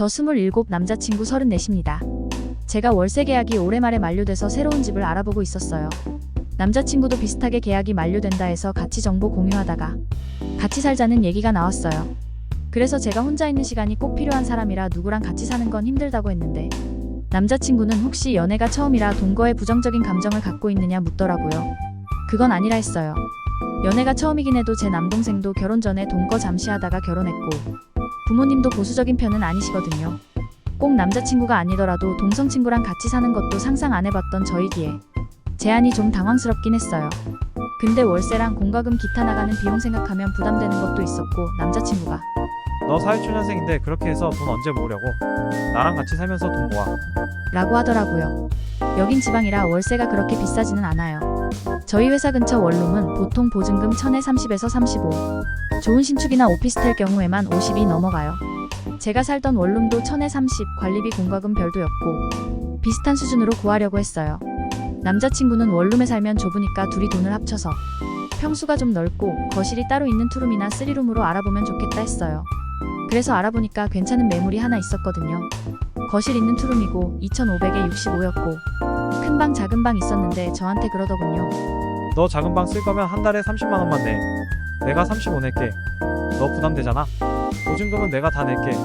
저 27 남자친구 34입니다. 제가 월세 계약이 올해 말에 만료돼서 새로운 집을 알아보고 있었어요. 남자친구도 비슷하게 계약이 만료된다 해서 같이 정보 공유하다가 같이 살자는 얘기가 나왔어요. 그래서 제가 혼자 있는 시간이 꼭 필요한 사람이라 누구랑 같이 사는 건 힘들다고 했는데 남자친구는 혹시 연애가 처음이라 동거에 부정적인 감정을 갖고 있느냐 묻더라고요. 그건 아니라 했어요. 연애가 처음이긴 해도 제 남동생도 결혼 전에 동거 잠시 하다가 결혼했고 부모님도 보수적인 편은 아니시거든요. 꼭 남자친구가 아니더라도 동성 친구랑 같이 사는 것도 상상 안 해봤던 저이기에 제안이 좀 당황스럽긴 했어요. 근데 월세랑 공과금 기타 나가는 비용 생각하면 부담되는 것도 있었고 남자친구가 너 사회초년생인데 그렇게 해서 돈 언제 모으려고? 나랑 같이 살면서 돈 모아. 라고 하더라고요. 여긴 지방이라 월세가 그렇게 비싸지는 않아요. 저희 회사 근처 원룸은 보통 보증금 1000에 30에서 35. 좋은 신축이나 오피스텔 경우에만 50이 넘어가요. 제가 살던 원룸도 1000에 30 관리비 공과금 별도였고 비슷한 수준으로 구하려고 했어요. 남자친구는 원룸에 살면 좁으니까 둘이 돈을 합쳐서 평수가 좀 넓고 거실이 따로 있는 투룸이나 쓰리룸으로 알아보면 좋겠다 했어요. 그래서 알아보니까 괜찮은 매물이 하나 있었거든요. 거실 있는 투룸이고 2,500에 65였고 큰 방 작은 방 있었는데 저한테 그러더군요. 너 작은 방 쓸 거면 한 달에 30만 원만 내. 내가 35 낼게. 너 부담되잖아. 보증금은 내가 다 낼게.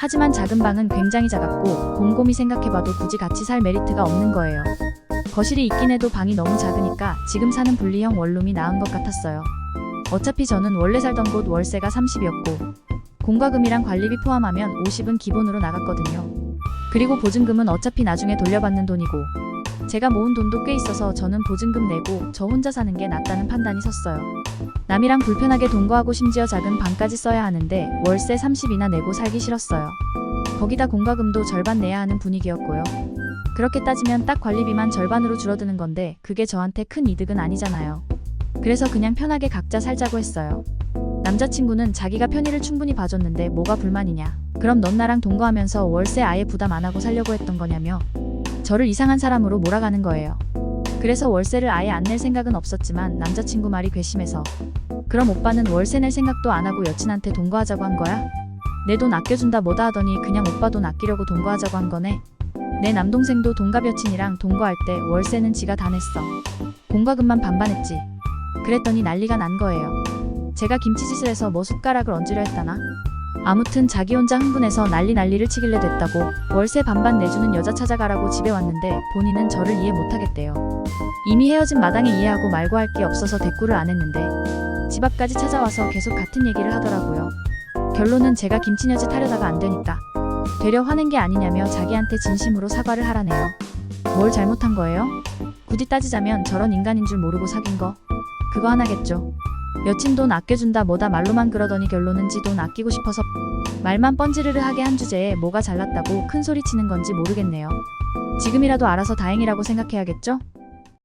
하지만 작은 방은 굉장히 작았고 곰곰이 생각해봐도 굳이 같이 살 메리트가 없는 거예요. 거실이 있긴 해도 방이 너무 작으니까 지금 사는 분리형 원룸이 나은 것 같았어요. 어차피 저는 원래 살던 곳 월세가 30이었고 공과금이랑 관리비 포함하면 50은 기본으로 나갔거든요. 그리고 보증금은 어차피 나중에 돌려받는 돈이고 제가 모은 돈도 꽤 있어서 저는 보증금 내고 저 혼자 사는 게 낫다는 판단이 섰어요. 남이랑 불편하게 동거하고 심지어 작은 방까지 써야 하는데 월세 30이나 내고 살기 싫었어요. 거기다 공과금도 절반 내야 하는 분위기였고요. 그렇게 따지면 딱 관리비만 절반으로 줄어드는 건데 그게 저한테 큰 이득은 아니잖아요. 그래서 그냥 편하게 각자 살자고 했어요. 남자친구는 자기가 편의를 충분히 봐줬는데 뭐가 불만이냐. 그럼 넌 나랑 동거하면서 월세 아예 부담 안 하고 살려고 했던 거냐며. 저를 이상한 사람으로 몰아가는 거예요. 그래서 월세를 아예 안 낼 생각은 없었지만 남자친구 말이 괘씸해서 그럼 오빠는 월세 낼 생각도 안 하고 여친한테 동거하자고 한 거야? 내 돈 아껴준다 뭐다 하더니 그냥 오빠 돈 아끼려고 동거하자고 한 거네? 내 남동생도 동갑 여친이랑 동거할 때 월세는 지가 다 냈어. 공과금만 반반했지. 그랬더니 난리가 난 거예요. 제가 김치짓을 해서 뭐 숟가락을 얹으려 했다나? 아무튼 자기 혼자 흥분해서 난리 난리를 치길래 됐다고 월세 반반 내주는 여자 찾아가라고 집에 왔는데 본인은 저를 이해 못하겠대요. 이미 헤어진 마당에 이해하고 말고 할 게 없어서 대꾸를 안 했는데 집 앞까지 찾아와서 계속 같은 얘기를 하더라고요. 결론은 제가 김치녀짓 하려다가 안 되니까 되려 화낸 게 아니냐며 자기한테 진심으로 사과를 하라네요. 뭘 잘못한 거예요? 굳이 따지자면 저런 인간인 줄 모르고 사귄 거 그거 하나겠죠. 여친 돈 아껴준다 뭐다 말로만 그러더니 결론은 지 돈 아끼고 싶어서 말만 뻔지르르 하게 한 주제에 뭐가 잘났다고 큰 소리 치는 건지 모르겠네요. 지금이라도 알아서 다행이라고 생각해야겠죠?